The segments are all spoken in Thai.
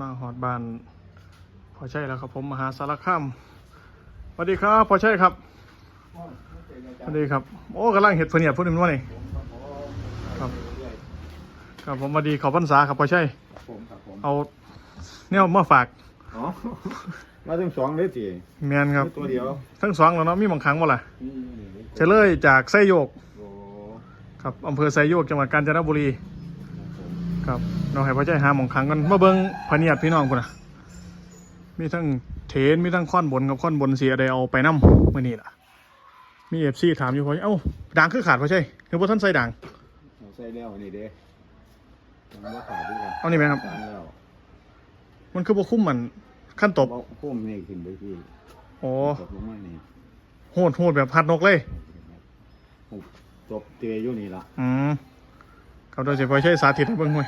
มาหอดบานพอใช่แล้วครับผมมหาสารคามสวัสดีครับพอใช่ครับสวัสดีครับ โอ้กำลังเห็ดเพียดพูดถึงว่านี่ครับครับผมสวัสดีขอบพรรษาครับพอใช่ผมครับผมเอาเนี่ยมาฝากอ๋อมาถึงสองเลยสิเมียนครับตัวเดียวทั้งสองแล้วเนาะมีบางครั้งว่าล่ะนี่เฉลยจากไซโยกโอ้ครับอำเภอไซโยกจังหวัดกาญจนบุรี ครับเราให้พ่อใจหาหมองครั้งกันมาเบิ้งพะเนียดพี่น้องคุณนะมีทั้งเทนมีทั้งข้อนบนกับข้อนบนเสียใดเอาไปน้ำมื่อนี้ล่ะ มีเอฟซีถามอยู่พ่อเอ้าด่างคือขาดพ่อใช่คือพ่ท่านใส่ด่างเอาใส่แล้วนี่เด้ยังว่าขาดด้วยกันเอานี่ไหมครับสามแล้วมันคือบ่คุ้มมันขั้นตบเอาพุ่มนี่ขึ้นไปที่โอ้ตบลงมานี่โหดโหดแบบพัดนกเลยหุบตบเตยอยู่นี่ละอืม เขาโดยเฉพาะใช้สาธิตให้เบิ่งหน่อย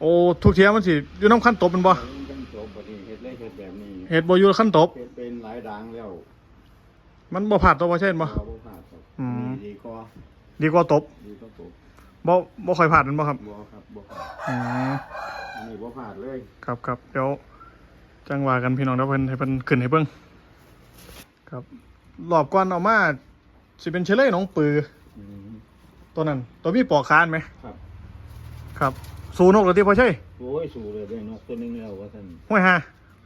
โอ้ทุกเทียมันสิอยู่น้ำขั้นตบเป็นบ่ต้องตบแบบนี้เฮ็ดเลยเฮ็ดแบบนี้เห็ดบ่อยู่ขั้นตบเฮ็ดเป็นหลายดังแล้ว มันบ่ผาดตัวบ่ใช่บ่เราบ่ขาดครับอืมดีก็ดีกว่าตบดีก็ตบบ่บ่ค่อยผาดมันบ่ครับบ่ครับบ่ขาดอืมอันนี้บ่ขาดเลย ครับครับเดี๋ยวจังว่ากันพี่น้องเดี๋ยวเพิ่นให้เพิ่นขึ้นให้เบิ่งครับรอบก่อนเอามาสิเป็นเชลเล่หนองปืออืม ตัวนั้น ตัวมีปอกคานไหมครับ ครับ สูนกหรือที่พอใช่โอ้ยสู้เลยได้นกตัวหนึงแล้วว่าท่านห้วยฮา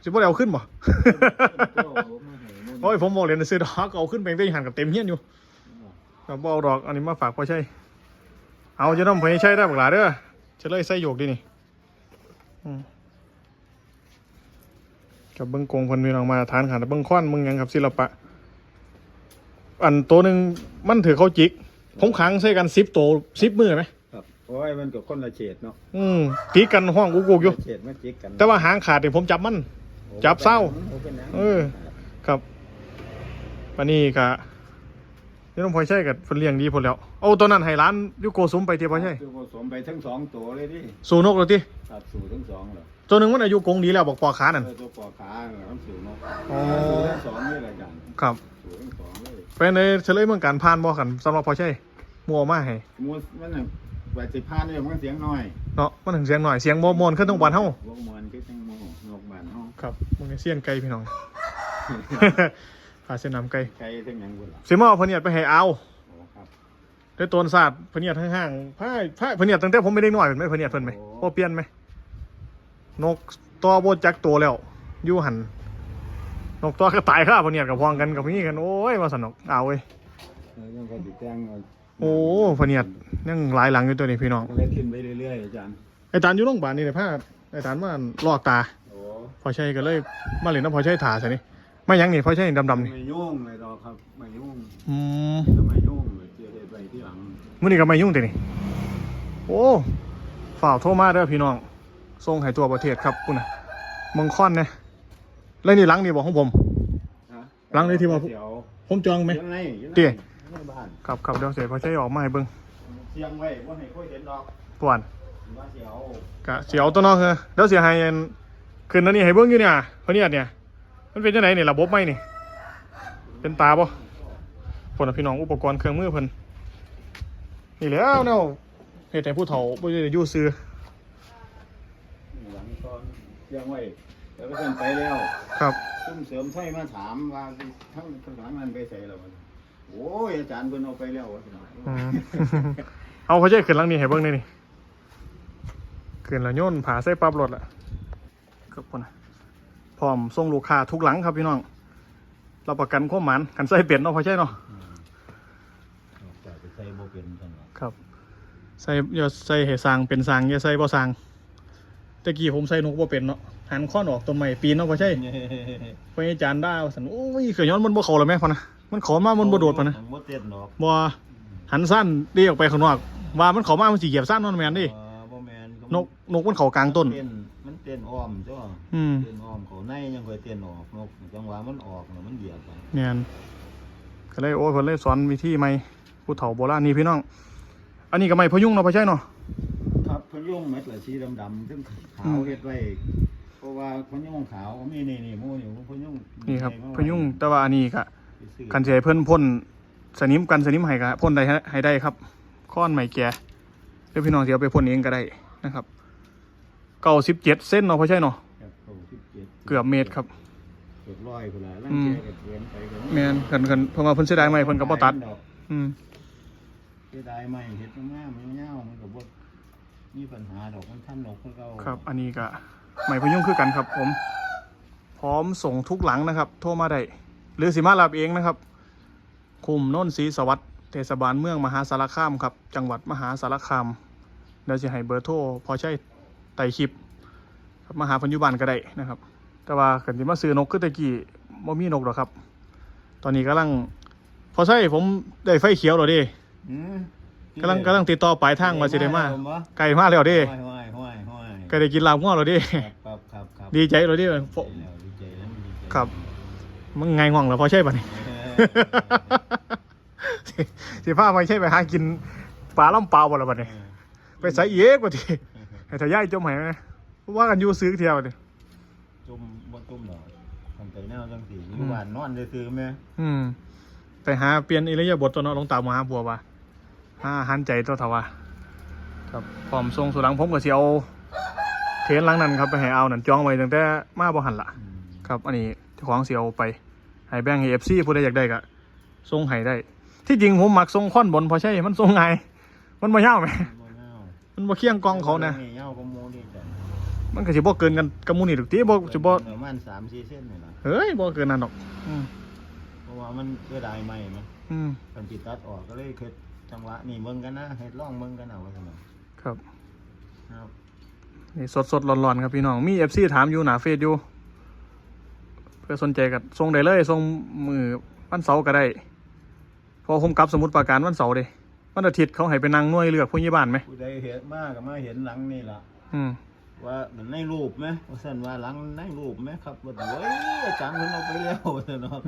สิบ่ได้เอาขึ้นบ่ก็เอามาให้มุ่นโอ้ยผมบอกเลยนะซื้อดอกเอาขึ้นไปได้หันกับเต็มเฮียนอยู่ครับบ่เอาดอกอันนี้มาฝากพอใช่เอาจะต้องพอใช่ได้บักหลาเด้อเชลเล่ใส่หยกดินี่อืมกับเบิ้งกงเพิ่นพี่น้องมาทานขันเบิ้งค้อนมึงหยังครับศิลปะ อันตัวหนึ่งมันถือเขาจิก ผมขังใส่กันสิบตัวสิบมือไหมครับโอ้ยมันก็คนละเฉดเนาะอืมตีกันห้องกุกกุกอยู่ เฉดมาจิกกันแต่ว่าหางขาดเนี่ยผมจับมัน จับเศร้าโเป็นหยังเออ ครับวันนี้กะนี่ต้องพอใช่กับเพิ่นเลี้ยงดีพอแล้ว เอาตัวนั้นให้ร้านอยูโกซุมไปเทียบพอใช่คือผสมไปทั้งสองตัวเลยดิสูนกเลยทีตัดสู่ทั้งสองเลยตัวหนึ่งมันอายุกงดีแล้วบอกปอขานั่น เออตัวปอขาเนี่ยมันสู่นกอ๋อ สู่ทั้งสองนี่แหละกันครับ สู่ทั้งสองเลยเป็นในเฉลยเมืองการพานบ่กันสำหรับพอใช่ มัวมาให้มูสมันน่ะแปดสิบพันเนี่ยมันเสียงน้อยเนาะมันถึงเสียงหน่อยเสียงบ่มวนขึ้นต้องบานเฮาบ่มวนคือจังโมนกบานเฮาครับมึงนี่เสียงไก่พี่น้องพาเส้นน้ำไก่ใครทั้งหยังบุญล่ะสิมาเอาพะเนียดไปให้เอาโอ้ครับด้วยต้นศาสตร์พะเนียดห้างๆผ้าผ้าพะเนียดตั้งแต่ผมไม่ได้น้อยเป็นไหมพะเนียดเพิ่นไหมโอเปลี่ยนไหมนกตัวโบจักตัวแล้วอยู่หันนกตัวก็ตายข้าพะเนียดกับพองกันกับนี่กันโอ้ยมาสนุกเอาเว้ย เออยังก็ติดแจ้งเอา โอ้พะเนียดยังหลายหลังอยู่ตัวนี้พี่น้องก็เลยขึ้นไปเรื่อยๆอาจารย์ไอ้ตานอยู่โรงพยาบาลนี่เลยผ้าไอ้ตานมาลอกตาโอ้พอใช่ก็เลยมาเล่นน้ำพอใช่ถาใช่นี่ไม่ยังนี่พอใช่ดำๆนี่ไม่ยุ่งเลยดอกครับไม่ยุ่งอืมทำไมยุ่งเลยเจอเหตุไปที่หลังมื่อนี้ก็ไม่ยุ่งแต่นี่โอ้ฝ่าวโทรมาเด้อพี่น้องส่งให้ตัวประเทศครับคุณน่ะเมังค่อนเนี่ยแล้วนี่หลังนี่บอกของผมฮะหลังเลยที่ว่าเสียวผมจองไหมยังไงยังไงเตี้ย ในบ้านครับครับเดี๋ยวเสียพอใช้ออกมาให้เบิ่งเสียงไว้ว่าให้ค่อยเห็นดอกปวนว่าเสียวกะเสียวตัวน้องเฮอเดี๋ยวเสียให้อันคืนนั้นนี่ให้เบิ่งอยู่เนี่ยเพราะเนี่ยเนี่ย มันเป็นจังไหนนี่ระบบไหมนี่ เป็นตาบ่พนน่ะพี่น้องอุปกรณ์เครื่องมือเพิ่นนี่แหล้วแนวเฮ็ดให้ผู้เฒ่าบ่ได้อยู่ซื่อหลังตอนเสียงไว้แล้วก็เพิ่นไปแล้ว ครับซุ่มเสริมไส้มาถามว่าทั้งข้างหลังนั้นไปใส่แล้ววะ โอ้ยอาจารย์เพิ่นเอาไปแล้ววะอืม เอาพอใช้ขึ้นหลังนี้ให้เบิ่งหน่อยนี่ขึ้นแล้วโยนผาใส่ปั๊บรถละครับพุ่นน่ะพร้อมส่งลูกค้าทุกหลังครับพี่น้องรับประกันความหมานกันใส่เปลี่ยนเนาะพอใช่เนาะแต่ไปใส่บ่เป็นกันครับ ใส่อย่าใส่ให้สร้างเป็นสร้างอย่าใส่บ่สร้างตะกี้ผมใส่นกบ่เป็นเนาะหันข้อนออกต้นไม้ปีนเนาะพอใช่พออาจารย์ด่าว่าซั่นโอ้ยเขยย้อนมันบ่เข้าแล้วแม่พอนะ มันเข้ามามันบ่โดดพอนะบ่เต้นดอกบ่หันสั้นเดีออกไปข้างนอกว่ามันเข้ามามันสิเหยียบสั้นเนั่นแม่นดิเออบ่แม่นนกนกมันเข้ากลางต้น เต้นมันเต้นอ้อมจ้ะอืมเต้นอ้อมเขาในยังค่อยเต้นออกนกจังหวะมันออกน่ะมันเหยียบไปแม่นก็เลยโอ้ยเพิ่นเลยสอนวิธีใหม่ผู้เฒ่าโบราณนี่พี่น้อง อันนี้ก็ไม่พยุงเนาะพอใช่เนาะ ครับพยุงเม็ดละสีดำๆซึ่งขาวเฮ็ดไว้เพราะว่าพยุงขาวมีนี่นี่หมู่นี่พยุงนี่ครับใส่มาไว้พยุงแต่ว่าอันนี้ก็ไป ซื้อกันสิให้เพิ่นพ่นสนิมกันสนิมให้ก็พ่นได้ฮะให้ได้ครับค้อนไม้แก่เดี๋ยวพี่น้องสิเอาไปพ่นเองก็ได้นะครับเก้าสิบเจ็ดเส้นเนาะพ่อใช่เนาะครับเก้าสิบเจ็ดเกือบเมตรครับ เกือบร้อยพุ่นละลังอืมแกก็เกินไปก็แมนกันกันเพิ่นมาเพิ่นเสียดายไหมเพิ่นก็บ่ตัด อืมเสียดายไหมเฮ็ดงามๆยาวๆมันก็บ่มีปัญหาดอกมันทันดอกคือเก่าครับ อันนี้ก็ไหมพยุงคือกันครับ ผม พร้อมส่งทุกหลังนะครับ โทรมาได้ หรือสิมารับเองนะครับ คุมโน้นศรีสวัสดิ์เทศบาลเมืองมหาสารคามครับ จังหวัดมหาสารคามเดี๋ยวจะให้เบอร์โทรพอใช้ไต่คลิปครับมาหาเพันอยุบันก็ได้นะครับ แต่ว่าเกิดที่มาซื้อนกคือตะกี้บ่มีนกหรอกครับ ตอนนี้กำลัง พอใช่ผมได้ไฟเขียวแล้วเดิอืมกำลังกำลังติดต่อปลายทางมาสิได้มาผมบ่ไกลมาแล้วเดิห้อยห้อยห้อยห้อยก็ได้กินลาบง้อแล้วเดิครับครับครับดีใจแล้วเดิดีใจแล้วดีใจแล้วดีใจครับ มึงไงง่วงแล้วพอใช่ปะนี่ สิสิพาไปใช่ไปหากินปลาล่ำเปล่าบ่ละบัดนี้ไปใส่เยกว่าทีให้ทายายจมให้ไหมว่ากันอยู่ซื้อเที่ยวดิจุ่มบ่จุ่มดอกทำไปแนวจังสีอยู่บ้านนอนซื่อๆแม่อืมไปหาเปลี่ยนอิริยาบถตัวเนาะหลวงตามหาบัวว่าหาอาหันใจตัวเถาว่าครับพร้อมทรงสุหลังผมก็สิเอาเทรนหลังนั้นครับไปให้เอานั่นจองไว้ตั้งแต่มาบ่หันละอืมครับ อันนี้เจ้าของสิเอาไปให้แบ่งให้ FC ผู้ใดอยากได้ก็ส่งให้ได้ ที่จริงผมมักส่งค่อนบนเพอใช่มันส่งไงายมันบ่ยาวไหมบ่เงามันบ่เคียงกองเขานะเงาก็โมนี่จ้ะมันก็สิบ่เกินกันกับหมูนี่ดอกติบ่สิบ่ประมาณ3-4เส้นนี่ล่ะเฮ้ยบ่เกินนั่นดอกอืมเพราะว่ามันเสียดายใหม่มั้ยอืมคันสิตัดออกก็เลยเฮ็ดจังหวะนี่เบิ่งกันนะเฮ็ดลองเบิ่งกันเอาว่าซั่นน่ะครับครับนี่สดๆร้อนๆครับพี่น้องมี FC ถามอยู่หน้าเฟซอยู่เพื่อสนใจก็ส่งได้เลยส่งมือวันเสาร์ก็ได้เพอผมกลับสมุทรปราการวันเสาร์เด้วันอาทิตย์เขาให้ไปนั่งหน่วยเลือกผู้ใหญ่บ้านไหมผู้ใดเห็นมาก็มาเห็นหลังนี่ล่ะอืมว่ามันในรูปไหมว่าซั่นว่าหลังในรูปไหมครับว่าเฮ้ยอาจารย์เพิ่นเอาไปแล้วว่าซั่นเนาะ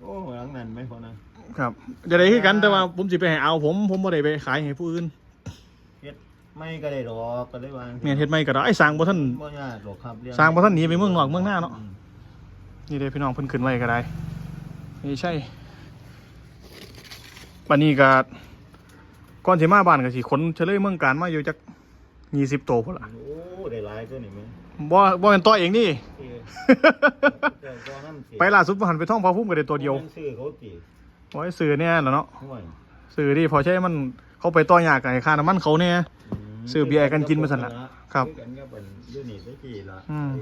โอ้หลังนั้นไหมพอนะครับจะได้คือกันแต่ว่าผมสิไปให้เอาผมผมบ่ได้ไปขายให้ผู้อื่นเฮ็ด ไม่ก็ได้ดอกก็ได้วางแม่นเฮ็ดไม่ก็ได้ไอ้สร้างบ่ทันบ่ยากหรอกครับเรื่องสร้างบ่ทันหนีไปเมืองนอกเมืองหน้าเนาะอืมนี่เด้พี่น้องเพิ่นขึ้นไว้ก็ได้นี่ใช่ปันนี้ก็ก่อนสิมาบ้านก็สิขนเฉลยเมืองการมาอยู่จัก20โตพุ่นล่ะโอ้ได้หลายตัวนี่แมั้ยบ่บ่เป็นตัวเองนี่ เออเจ้าตัวนั้นสิไปล่าสุดบ่หันไปท่องพระพุ่มก็ได้ตัวเดียวมันซื้อเขาติโอ้ยซื้อเนี่ยแหละเนาะ ห่วยซื้อดิพอใช้มันเขาไปต่อยากกับไอ้ค่าน้ำมันเขาเนี่ยม ซื้อเบียร์กันกินมาซั่นล่ะครับซื้อกันก็เป็นอยู่นี่ได้กี่ละอืม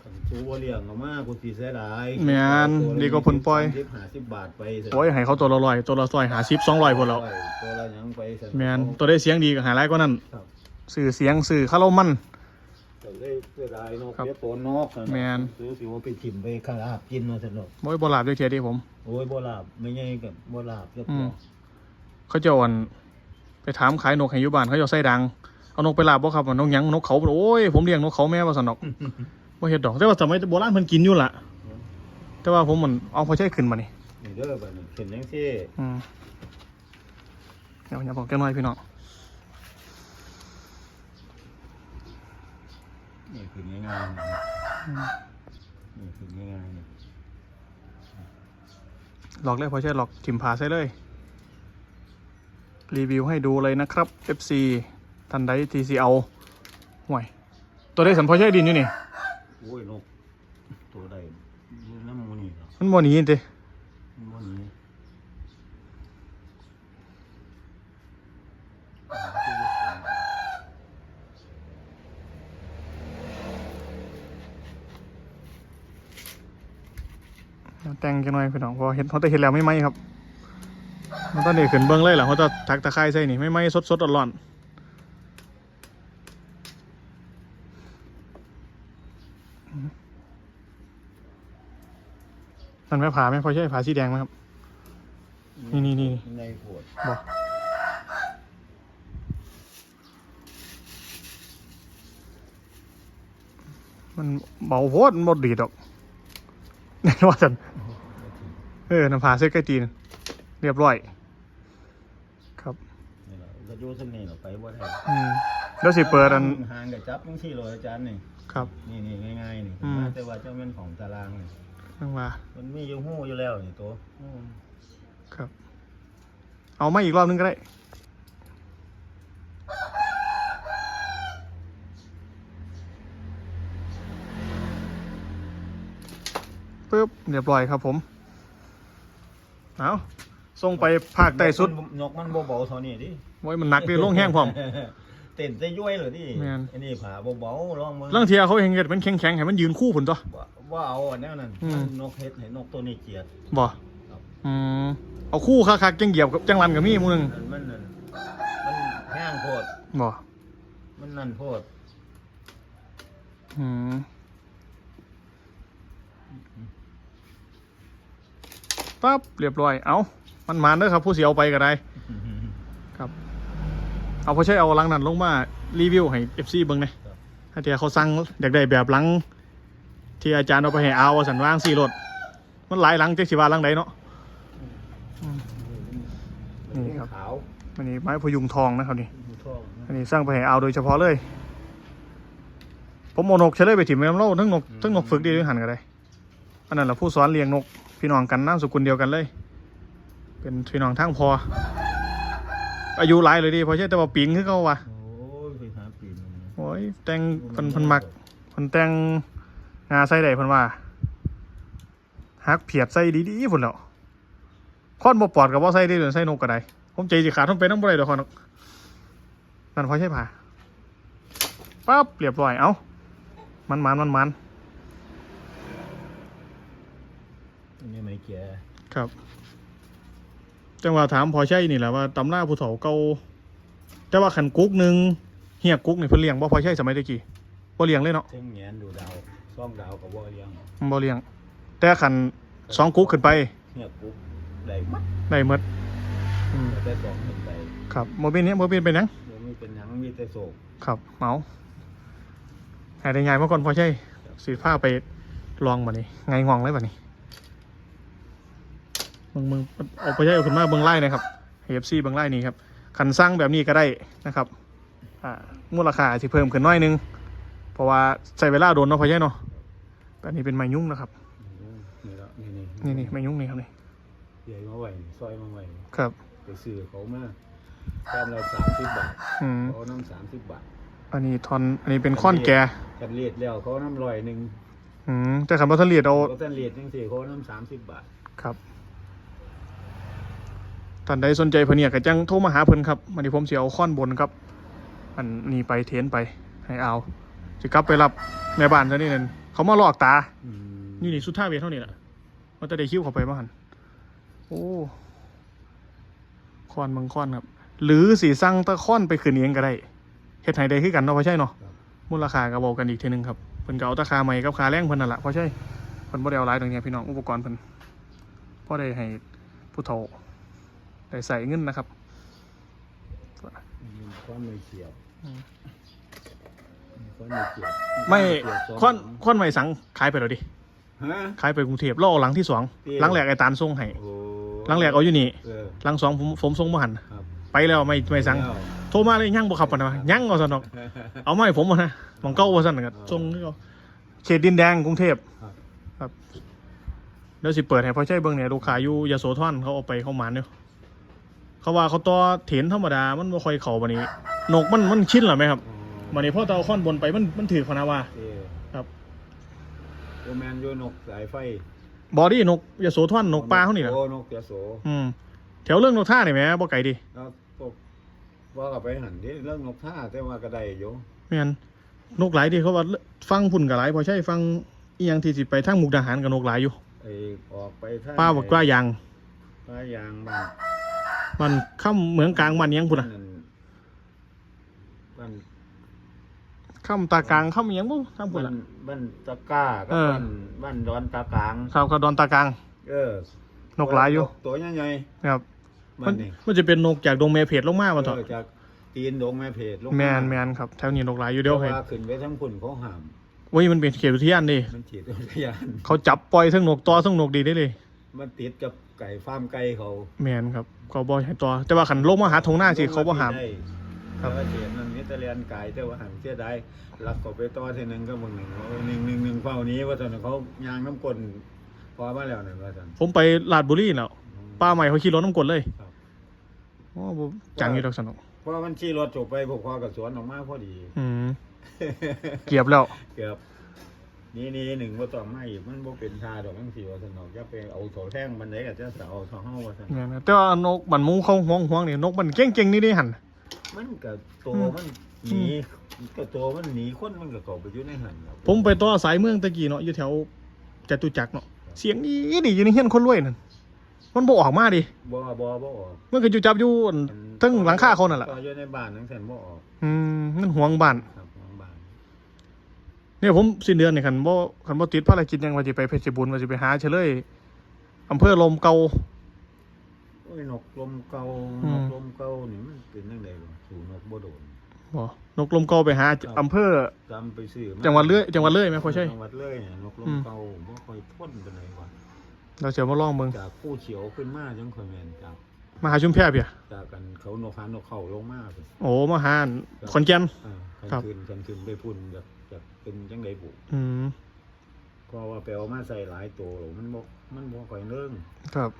คันกูบ่เลี้ยงออกมากูสิเสียดายแม่นดีกว่าผลปล่อย30 50บาทไปเถะโอ้ยให้เขาตัวละร้อยตัวละซอยหาสิบสองร้อยพุ่นแล้วตัวละหยังไปเถอะแมนตัวได้เสียงดีก็หาไรก็นั่นครับสื่อเสียงสื่อคาร์โลมัน ก็เลยเสียดายนกครับเดี๋ยวตัวนกะแม่น ซื้อสิว่าไปถิ่มไปคาราบกินว่าซั่นเนาะบ่ยบลาบด้วยเทียดิผม โอ้ยบ่ลาบไม่ใหญ่ก็บ่ลาบเรียบอืร้มอยเขาเจะอ่อน ไปถามขายนกให้อยู่บ้านเขาเจะใส่ดัง เอานกไปลาบบ่ครับว่านกหยังนกเขาโอ้ยผมเลี้ยงนกเขาแม่ว่าสนดอกบ่เฮ็ดดอกแต่ว่าสมัยโบราณเพิ่นกินอยู่ล่ะ แต่ว่าผมมันเอาพอใช้ขึ้นมานี่นี่เด้อบัดนี้ขึ้นจังซี่อืมเดี๋ยวอย่าบอกแกหน่อยพี่น้องนี่ขึ้นง่ายๆนี่นี่ขึ้นง่ายๆนี่หลอกเลยพอใช้หลอกถิ่มผาใส่เลย รีวิวให้ดูเลยนะครับ FC ทันใดทีซีเอาห่วย ตัวได้สันพอใช้ดินอยู่นี่ โอ้ยนกตัวใดอยู่น้ำหมูนี่เหรอมันบ่หนีติมันบ่หนี้แต่งกันหน่อยพี่น้องเพอเห็นเขาแต่เห็นแล้วไม่ไหมครับ มันตอนนี้ขึ้นเบิ้งเลยเหรอเขาจะทักตะไคร้ใส่นี่ไม่ไหมสดสดๆร้อนๆนั่นแม่ผาไหมพอใช่ผาสีแดงไหมครับ นี่นี่นี่ในขวดบอกมันเบาโพดมันบดดีดอกแน่นว่าสันเออน้ำผาเส้นใกล้ตีนเรียบร้อย อยู่สำนีหราไปบ่ได้อืแล้วสิเปิดอัน ห่างกับจับยังที่เลยอาจารย์นี่ครับ นี่นี่ง่ายๆนี่อืม แต่ว่าเจ้าแม่นของตารางนี่นั่งว่ามันมีอยู่หู้อยู่แล้วนี่ตัวครับ เอาไม่อีกรอบนึงก็ได้ ปึ๊บเรียบร้อยครับผม เอา ส่งไปภาคใต้สุดนกมันบ่เบาเท่านี้ดิไว้มันหนักดิลงแห้งพร้อม เต้นจะย้วยเหรอดิแม่น อันนี้ผาบ่เบาๆลองมึงลางเทียเขาเห็นเห็ดมันแข็งๆให้มันยืนคู่ผุนตัว ว่าว่าเอาอันแนวนั้นอืม นกเฮ็ดให้นกตัวนี้เกลียด บ่ครับอืมเอาคู่คักๆจังเหยียบกับจังรันกับมีหมูหนึงมันมันนั่นมันแห้งโพดบ่มันนั่นโพดอืมปั๊บเรียบร้อยเอา มันมาเด้อครับ ผู้เสียเอาไปก็ได้ครับ เอาพอใช้เอาลังนั้นลงมารีวิวให้ FC เบิ่งหน่อยถ้าเทียเขาสั่งอยากได้แบบลัง ที่อาจารย์เอาไปให้เอาว่าสันว่างสี่รถมันหลายลังจักสิว่าลังใดเนาะนี่ครับขาวอันนี้ไม้พยุงทองนะครับนี่หูทองอันนี้สร้างไปให้เอาโดยเฉพาะเลย ผมเอานกเฉลยไปถิ่มไปน้ำเล่าทั้งนกทั้งนกฝึกดีด้วยหันกันเลยอันนั้นแหละผู้สอนเลี้ยงนกพี่น้องกันน้ำสกุลเดียวกันเลย เป็นพี่น้องทั้งพอ อายุหลายเลยดิเพราะใช่แต่ว่าปิงคือเขาว่ะโอ้ยไปหาปีนมันนะโอ้ยแต่งเพิ่นเพิ่นมักเพิ่นแต่งงาใส่ได้เพิ่นว่าฮักเพียดใส่ดีๆพุ่นแล้วค้อนบ่ปอดกับบ่ใส่ได้เลยใส่นกก็ได้ผมใจสิขาดผมไปนำบ่ได้ดอกคอนกนั่นพอใช่ผ่าปั๊บเรียบร้อยเอ้ามันมันมันมันอันนี้ไม่แก่ครับ จังว่าถามพอใช่นี่แหละว่าตำราผู้เฒ่าเก่าแต่ว่าขันกุ๊กหนึงเฮียกุ๊กนี่เพิ่นเลี้ยงบ่พอใช่สมัยตะกี้บ่เลี้ยงเลยเนาะเท่งแงนดูดาวซ่องดาวกับว่าเลี้ยงบ่เลี้ยง แต่ขันสองกุ๊กขึ้นไปเนี่ยกุ๊กได้มัดได้หมดอืมแต่สองขึ้นไปครับโมบินนี้โมบินเป็นหยังเดี๋ยวมีเป็นหยังมีแต่โศกครับเมาหายได้ไงเมื่อก่อนพอใช่สีผ้าไปลองมานี่ไงงองเลยแบบนี้ มึงมึงเอาไปใช้เอาขึ้นมาเบิ้งไล่นะครับเอฟซีเบิ้งไล่นี่ครับขันสร้างแบบนี้ก็ได้นะครับอ่ามูลค่าที่เพิ่มขึ้นน้อยนึง เพราะว่าใส่เวลาโดนเนาะพอใช่เนาะแต่อันนี้เป็นไม้ยุ่งนะครับนี่แล้วนี่นี่นี่นี่ไม้ยุ่งนี่ครับนี่ใหญ่มาไหวซอยมาไหวครับไปซื้อเขามาแค่ละสามสิบบาทอืมเขาน้ำสามสิบบาทอันนี้ทอนอันนี้เป็นค้อนแกกันเลียดแล้วเขาน้ำลอยหนึ่งอืมแต่ขันบัตเทเลียดเอาเขาตันเลียดจังสี่เขาน้ำสามสิบบาทครับ ท่านใดสนใจเพิ่นเนี่ยก็จังโทรมาหาเพิ่นครับวันนี้ผมสิเอาค้อนบนครับ อันนี้ไปเทนไปให้เอาสิกลับไปรับแม่บ้านซะนี่นั่นเขามาลอกตาอืมนี่นี่สุดท่าเวทเท่านี้แหละมันจะได้คิ้วเข้าไปบ้างหันโอ้ค้อนบางค้อนครับ หรือสีสั่งตะค้อนไปคืนเองก็ได้เฮ็ดให้ได้คือกันเนาะเพราะใช่เนาะมูลค่าก็บอกกันอีกทีหนึงครับเพิ่นก็เอาตะคาใหม่กับคาแรงเพิ่นนั่นแหละเพราะใช่เพิ่นบ่ได้เอาหลายตรงเนี้ยพี่น้องอุปกรณ์เพิ่นพอได้ให้ผู้เฒ่า ได้ใส่เงินนะครับมีข้อนไม่เขียวอืมมีข้อนไม่เขียวไม่เขียวสงค้อนค้อนไม่สังขายไปแล้วดิฮะขายไปกรุงเทพแล้วเอาหลังที่สองเตี้ยหลังแรกไอ้ตาลส่งให้โอ้หลังแรกเอาอยู่นี่เออหลังสองผมผมส่งมาหันครับไปแล้วไม่ไม่สั่งแล้วโทรมาเลยยังบ่ขับปะนะยังเอาสนอกเอามาให้ผมมานะมองเก้าว่าสั่นกันส่งให้เขาเขตดินแดงกรุงเทพครับครับเดี๋ยวสิเปิดให้พ่อใช้เบิ่งเนี่ยลูกค้าอยู่ยโสธรเขาเอาไปเข้ามาเนี่ย เขาว่าเขาต่อเถนธรรมดามันบ่ค่อยเข้าบัดนี้นกมันมันชินหรอไหมครับบัดนี้พอตเอาค้อนบนไปมันมันถือพนาว่าเออครับโอแมนโยนกสายไฟบอดี้นกยโสธรนกปลาเขานี่แหละโอ้นกยโสอืมแถวเรื่องนกท่านี่แหมบ่ไกลดิแล้วพวกว่ากับไปหันที่เรื่องนกท่าแต่ว่าก็ได้อยู่แม่นนกหลายดิเขาว่าฟังพุ่นกับหลายพอใช่ฟังอีหยังที่สิไปทางมุกดาหารกับนกหลายอยู่ไอ้ออกไปท่าป้าบอกว่ายางป้ายางบ้าน มันค่ำเหมืองกลางมันยังพุ่นอะนั่นบ้านค่ำตากลางค่ำอิหยังบ่ทางพุ่นบ้าอะ นบ้านตะกร้ากับเออ บ้านบ้านดอนตากลางครับกับดอนตากลาง เออนกหลายอยู่ตัวใหญ่ครับ ๆมัมันนนี่มันจะเป็นนกจากดงเมเพดลงมาบ่เถอะเออจากตีนดงแม่เพจลงาแมนแมนครับแถวนี้นกหลายอยู่เดียวให้พราะาขึ้นไปทั้งพุ่นเขาห้าม เว้ยมันเป็นเขตอุทยานดิมันฉีดอุทยานเขาจับปล่อยทั้งนกต่อทั้งนกดีได้เลย มันติดกับไก่ฟาร์มไก่เขาแมนครับเขาบ่ให้ต่อแต่ว่าขันลงมาหาทงหน้าสิเขาบ่หาม ได้ครับแต่ว่าเสียมันนิตเลียนไก่แต่ว่าหันเสียดายรักก็ไปต่อเท่านึงก็บางหนึ่งเขาหนึ่งหนึ่งหนึ่งเฝ้านี้ว่าตอนนั้นเขายางน้ำกลนพอมาแล้วนั่นว่าตอน ผมไปลาดบุรีแล้วป้าใหม่เขาขี่รถน้ำกรดเลยครับ โอ้บ่จังอยู่ดอกสนุกเพราะมันขี่รถจบไปพวกพอกับสวนออกมาพอดี อืมเกียบแล้ว เกือบ นี่นี่หนึ่งว่าต้องไม่มันบ่เป็นชาดอกมันสิว่าสนอกจะไปเอาโถแท่งมันได้ก็จะเอาโถเฮาว่าซั่นแม่นแต่ว่านกบันหมูเขาห่วงห่วงนี่นกมันเก่งเก่งๆนี่ได้หันมันก็โตอืมมันหนีก็โตมันหนีคนมันก็เข้าไปอยู่ในหันครับผมไปต่อสายเมืองตะกี้เนาะอยู่แถวจตุจักรเนาะเสียงดีดีอยู่ในเฮียนคนรวยนั่นมันบ่ออกมาดิบ่บ่บ่ออกมันก็อยู่จับอยู่อั่นทั้งหลังคาเขานั่นแหละก็อยู่ในบ้านทั้งแสนบ่ออกอืมมันห่วงบ้านครับของบ้าน เนี่ยผมสิ้นเดือนนี่คันบ่คันบ่ติดภารกิจหยังว่าสิไปเพชรบูรณ์ว่าสิไปหาเฉลยอำเภอลมเก่าโอ้ยนกลมเก่าอืนมกลมเก่านี่มันเป็นจังได๋บ่สู่นกบ่โดนบ่นกลมเก่าไปหาอำเภอจำไปซื้อมาจังหวัดเลื่อยจังหวัดเลยไหมพ่อใช่จังหวัดเลยเนี่ยนกลอืมมเก่าบ่ค่อยพ่นปานใดว่ะเราจะมาลองเบิ่งจากผู้เขียวขึ้นมาจังค่อยแม่นจากมาหาชุมแพเปียจากกันเขานกหานกเข้าลงมาพุ่นโอ้มาหาขอนแก่นอ่ากันครับขึ้นกันขึ้นไปพุ่นแบบ แบบเป็นจังไดบุอืมเพราะว่าไปเอามาใส่หลายตัวแล้วมันบ่มันบ่ค่อยเนื่องครับ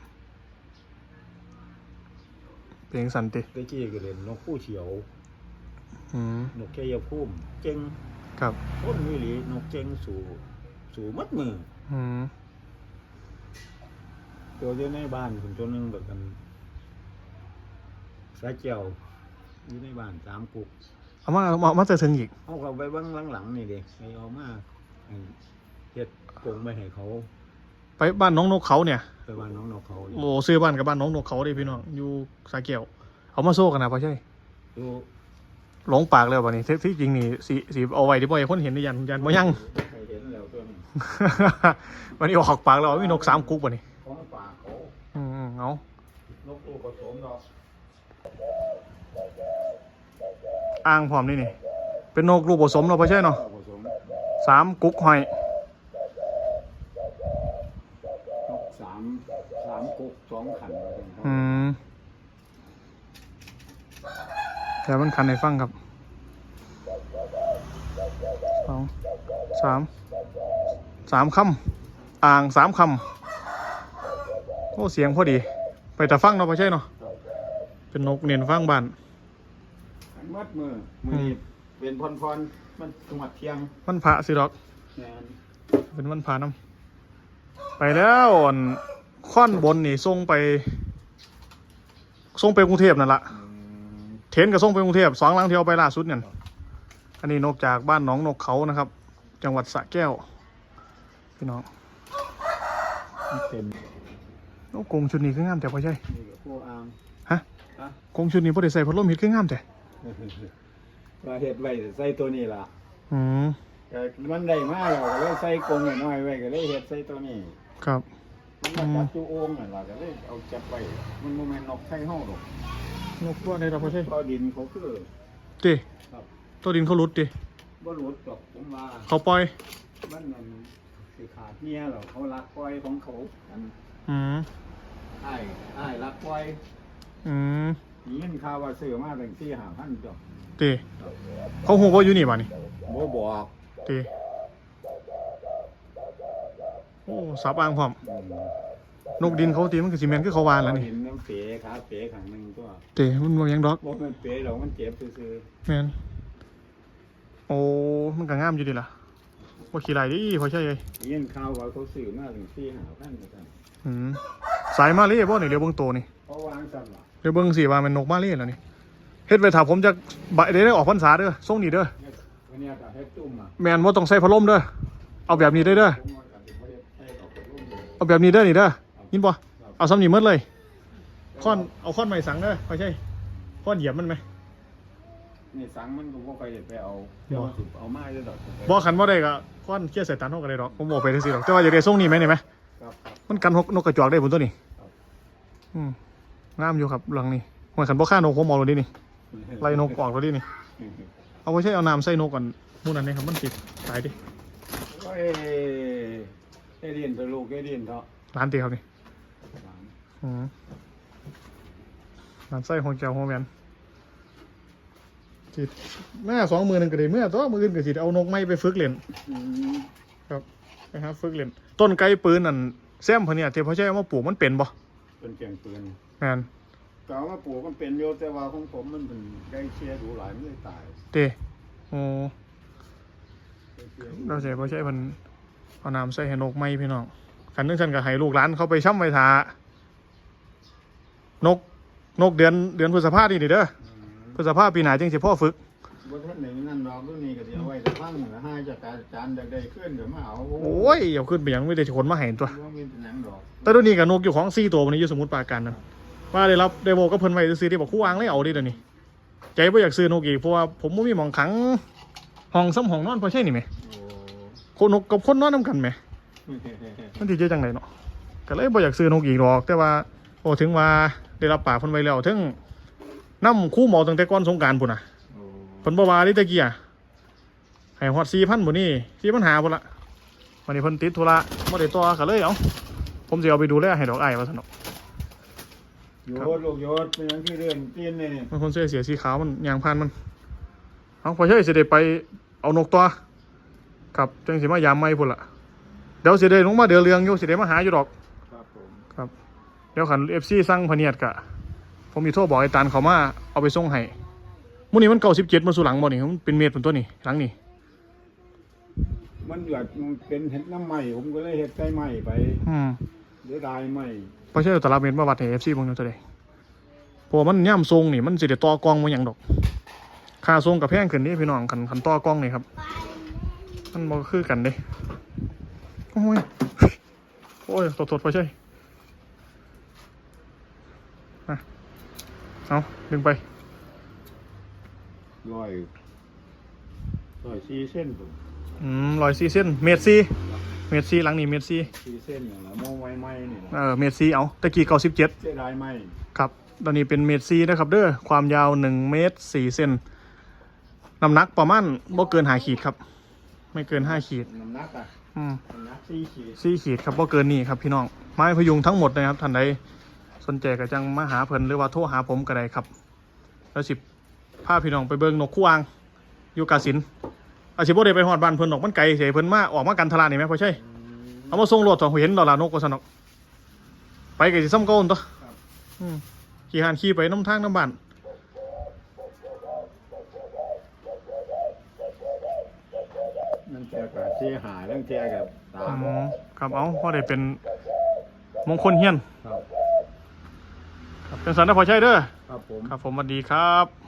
เพลงสันติตะกี้ก็เล่นนกผู้เขียว อืมนกแก้ยพุ่มเจ๋งครับพ่นวิลีนกเจ๋งสู่สู่มัดมืออืมตัวอยู่ในบ้านผมตัวหนึงแบบกันสายเจียวอยู่ในบ้านสามกุก เอามาเอามาเอามาเจอถึงอีก เอาเขาไปเบ้างหลังๆนี่เด็กไปเอามาให้เฮ็ดกรงไปให้เขาไปบ้านน้องนกเขาเนี่ย ไปบ้านน้องนกเขานี่โอ้ซื้อบ้านกับบ้านน้องนกเขาดิพี่น้อง อยู่สาแก้วเอามาโซ่กันนะพ่อใช่อยู่หลงปากเลยวันนี้ที่ที่จริงนี่สีสีเอาไว้ที่พ่อให้คนเห็นในยันยันบ่ยังใครเห็นแล้วตัวนี้วันนี้ออกปากแล้วว่ามีนกสามกุ๊กวันนี้ของฝากเขาอืมเอา นกตัวผสมดอก อ่างพร้อมนี่นี่ เป็นนกลูกผสมเนาะพ่อใช่เนาะผสมสามกุ๊กหอยนกสามสามกุกสองขันว่าซั่นครับอืมเดี๋ยวมันคันให้ฟังครับสองสามสามคำอ่างสามคำโอ้เสียงพอดี ไปแต่ฟังเนาะพ่อใช่เนาะเป็นนกเนียนฟังบ้าน ขันมัดมือมือนี้เป็นพรพรมันจังหวัดเทียงมันพระสิดอก แม่นเป็นวันพาน้ำไปแล้วอั่นค่อนบนนี่ส่งไปส่งไปกรุงเทพนั่นละอืมเทนกับส่งไปกรุงเทพสองหลังเที่ยวไปล่าสุดเนี่ยอันนี้นกจากบ้านหนองนกเขานะครับ จังหวัดสระแก้วพี่น้องเต็มโอ้กงชุดนี้คืองามแต่พอใช่นี่ก็พวกอามฮะฮะ กงชุดนี้พอได้ใส่พัดลมเห็ดคืองามแต่ ว่าเฮ็ดไว้ใส่ตัวนี้ล่ะอืมก็มันได้มาแล้วก็เลยใส่กรงน้อยๆไว้ก็เลยเฮ็ดใส่ตัวนี้ครับ มันมาจับอยู่โอ่งนั่นล่ะก็เลยเอาจับไว้มันบ่แม่นนกไทยเฮาดอกนกตัวใดเราพอใช่เพราะดินเขาคือตีครับตัวดินเขาหลุดตีบ่หลุดดอกผมว่าเขาปล่อย มันนั่นสิขาดเมียแล้วเขารักปล่อยของเขาอันอืมอ้ายอ้ายรักปล่อย อืม มีเงินค่าว่าซื้อมาตั้ง4-5,000จ้ะตีเขาหูว่าอยู่นี่บ่นี่บ่บอกตีโอ้สับอ่างพร้อมอืมนกดินเขาตีมันก็สิแมนคือเขาวานแล้วนี่เห็นน้ำเป๋ขาเป๋ข้างหนึงตัวเตะมันบ่ยังดอกบ่แม่นเป๋หรอกมันเจ็บซื่อแมนโอ้มันก็งามอยู่ดีล่ะว่าขี่ไรดิพอใช่เลยๆเงินข่าวว่าเขาซื้อมาถึง4-5,000ว่าซั่นอืมสายมาเล่บ่นี่เดี๋ยวเบิ่งโตนี่เขาวางซั่นล่ะ เดี๋ยวเบิ่งสิว่ามันนกมาเล่แล้วนี่เฮ็ดไว้ถ้าผมจะบะได้ได้ออกพรรษาเด้อส่งนี่เด้อวันนี้ก็เฮ็ดจุ่มอะแมนบ่ต้องใส่พัดลมเด้อเอาแบบนี้ได้เด้อผมว่าก็สิบ่ได้ใช้ดอกกระลุ่มเลยเอาแบบนี้เด้อนี่เด้อยินบ่เอาซ้ำนี่หมดเลยค้อนเอาค้อนใหม่สังเด้อพอใช่ค้อนเหยียบมันไหมนี่สังมันก็บ่ค่อยได้ไปเอาเดี๋ยวสิเอามาเด้อดอกบ่คันบ่ได้ก็ค้อนเคี่ยใส่ตันเฮาก็ได้ดอกผมบอกไปจังซี่ดอกแต่ว่าอยากได้ส่งนี่ไหมนี่ไหมครับครับมันกันนกนกกระจอกได้ผลตัวนี้ ครับอืม งามอยู่ครับหลังนี้เหมือนขันบ่ฆ่านกผมมองเลยดินี่ไล่นกออกแล้วดินี่เอาไว้ใช้เอาน้ำใส่นกก่อนหมูนันนี่ครับมันติดตายดิโอ้ยได้เรียนเถอะลูกได้เรียนเถอะร้านตีครับนี่อืมร้านไส้ของแก้วของแมนจิตแม่สองมือหนึ่งก็ได้เมื่อตัวมืออื่นก็สิเอานกไม้ไปฝึกเล่นอืมไปหาฝึกเล่นต้นไก่ปืนนั่นแซมเพนเนี่ยเทพเขาใช้เอามาปลูกมันเป็นบ่เป็นเกียงปืน แมนกล่าวว่าปลูกมันเป็นโยแต่ว่าของผมมันเป็นได้เชียร์ดูหลายมันเลยตายเตโอ้ได้เชียร์ดูเราใช้เขาใช้มันเอาน้ำใส่ให้นกไหมพี่น้องคันนึงฉันก็ให้ลูกหลานเขาไปช่ำไว้ทานกนกเดือนเดือนพฤษภานี่นี่เด้อพฤษภาปีหน้าจึงสิพ่อฝึกบ่ท่านไหนนั่นดอกรุ่นนี้ก็สิเอาไว้จะฟังนะให้จากการจานอยากได้ขึ้นเดี๋ยวมาเอาโอ้ยเอาขึ้นไปหยังไม่ได้ขนมาให้ตัวบ่มีเป็นหยังดอกแต่ตัวนี้กับนกอยู่ของสี่ตัวมันนี้อยู่สมุทรปราการนั่น ว่าได้รับได้บอกก็เพิ่นไว้ซื้อๆที่บอกคู่วางเลยเอาดิเดี๋ยวนี้ใจบ่อยากซื้อนกอีกเพราะว่าผมบ่มีหมองขังห้องซ้ำห้องนอนพอใช่นี่ไหมโอ้คนนกกับคนนอนนํกันไหมมันสิเจอจังไดเนาะก็เลยบ่อยากซื้อนกอีกหรอก แต่ว่าโอ้ถึงว่าได้รับปากเพิ่นไว้แล้วถึงนำคู่หมอตั้งแต่ก่อนสงกรารพุ่นน่ะโอ้เพิ่นบ่ว่าดิตะกี้อะให้ฮอด4,000บ่นี่4,000หาพุ่นละวันนี้เพิ่นติดธุระบ่ได้ต่อก็เลยเอ้าผมสิเอาไปดูแลให้ดอกอ้ายว่าซั่นเนาะ โยดลูกโยดเป็นหยังที่เรื่องตีนนี่นี่มันคนเสื้อเสียสีขาวมันยางพานมันเอาพอใช่สิได้ไปเอานกตัวครับจังสิมายามไม่พุ่นละเดี๋ยวสิได้ลงมาเดือเรืองอยู่สิได้มาหาอยู่ดอกครับผมครับเดี๋ยวขันเอฟซีสั่งพะเนียดกะผมมีโทรบอกไอ้ตานเขามาเอาไปส่งให้มื้อนี้มันเก่าสิบเจ็ดมาสู่หลังบ่นี่มันเป็นเมตรเป็นตัวนี่หลังนี่มันอยากเป็นเห็ดน้ำใหม่ผมก็เลยเห็ดใส่ใหม่ไปอืมเดี๋ยวได้ใหม่ พอใช่ตารางเมตรมาวัดให้เอฟซีบางตัวใดเพราะว่ามันย่ำทรงนี่มันสิได้ต่อกล้องมาอย่างดอกค่าทรงกับแพงขึ้นนี่พี่น้องขันขันต่อกล้องนี่ครับมันบ่คือกันเด้โอ้ยโอ้ยตดตดไปใช่มาเอาดึงไปร้อยร้อยสี่เส้นผมอืมร้อยสี่เส้นเมตรสี่ เมตรสี่หลังนี่เมตรสี่ สี่เส้นอย่างละโมไม้ไม้นี่นะเออเมตรสี่เอาตะกี้เก้าสิบเจ็ด เสียดายไหมครับ ตอนนี้เป็นเมตรสี่นะครับเด้อ ความยาวหนึ่งเมตรสี่เซน น้ำหนักประมาณบ่เกินห้าขีดครับ ไม่เกินห้าขีด น้ำหนักอะอืมน้ำหนักสี่ขีดสี่ขีดครับบ่เกินนี่ครับพี่น้อง ไม้พยุงทั้งหมดนะครับท่านใดสนใจก็จังมาหาเพิ่นหรือว่าโทรหาผมก็ได้ครับ แล้วสิพาพี่น้องไปเบิ่งนกคู่อ่างอยู่กาสิน อาสิบ่ได้ไปฮอดบ้านเพิ่นดอกมันไกลเสียเพิ่นมาออกมากันทลานี่แหมพ่อใช่เอามาส่งรถสองเห็นดอกลานกว่าซั่นดอกไปก็สิซ้ำเก่าหั่นตัวอืมขี่หานขี่ไปน้ำทางน้ำบ้านนั่นแกกับเสียหายนั่นแกกับตาอืบอมดครับเอาพอได้เป็นมงคลเฮียนครับครับเป็นสันนะพ่อใช่เด้อครับผมครับผมสวัสดีครับ